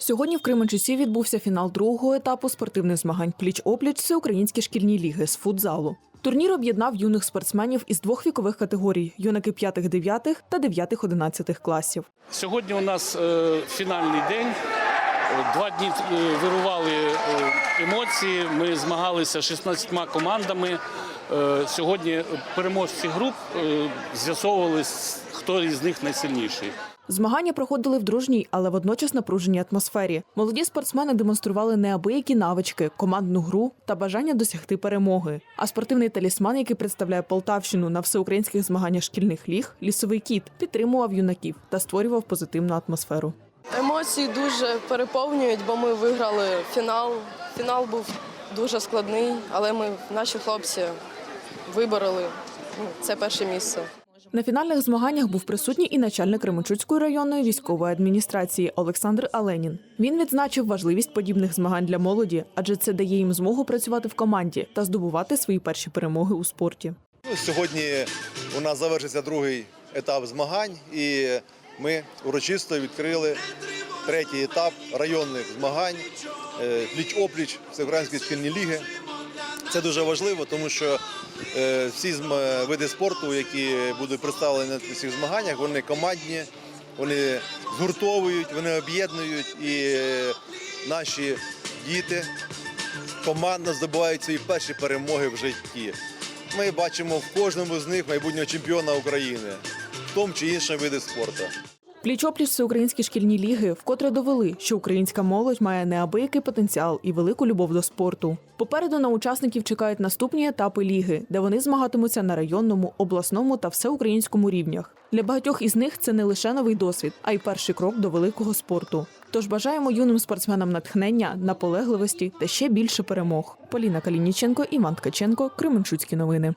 Сьогодні в Кременчуці відбувся фінал другого етапу спортивних змагань пліч-опліч Всеукраїнські шкільні ліги з футзалу. Турнір об'єднав юних спортсменів із двох вікових категорій: юнаки 5-9 та 9-11 класів. Сьогодні у нас е, фінальний день. Два дні е, вирували е, емоції. Ми змагалися з 16 командами. Сьогодні переможці груп з'ясовували, хто із них найсильніший. Змагання проходили в дружній, але водночас напруженій атмосфері. Молоді спортсмени демонстрували неабиякі навички, командну гру та бажання досягти перемоги. А спортивний талісман, який представляє Полтавщину на всеукраїнських змаганнях шкільних ліг, лісовий кіт, підтримував юнаків та створював позитивну атмосферу. Емоції дуже переповнюють, бо ми виграли фінал. Фінал був дуже складний, але ми, наші хлопці, вибороли ну, це перше місце. На фінальних змаганнях був присутній і начальник Кременчуцької районної військової адміністрації Олександр Аленін. Він відзначив важливість подібних змагань для молоді, адже це дає їм змогу працювати в команді та здобувати свої перші перемоги у спорті. Ну, Сьогодні у нас завершиться другий етап змагань, і ми урочисто відкрили третій етап районних змагань е, пліч-опліч Всеукраїнської шкільні ліги. Це дуже важливо, тому що е, всі види спорту, які будуть представлені на цих змаганнях, вони командні, вони згуртовують, вони об'єднують і е, наші діти командно здобувають свої перші перемоги в житті. Ми бачимо в кожному з них майбутнього чемпіона України в тому чи іншому виді спорту. Пліч-опліч всеукраїнські шкільні ліги вкотре довели, що українська молодь має неабиякий потенціал і велику любов до спорту. Попереду на учасників чекають наступні етапи ліги, де вони змагатимуться на районному, обласному та всеукраїнському рівнях. Для багатьох із них це не лише новий досвід, а й перший крок до великого спорту. Тож бажаємо юним спортсменам натхнення, наполегливості та ще більше перемог. Поліна Калініченко, Іван Ткаченко, Кременчуцькі новини.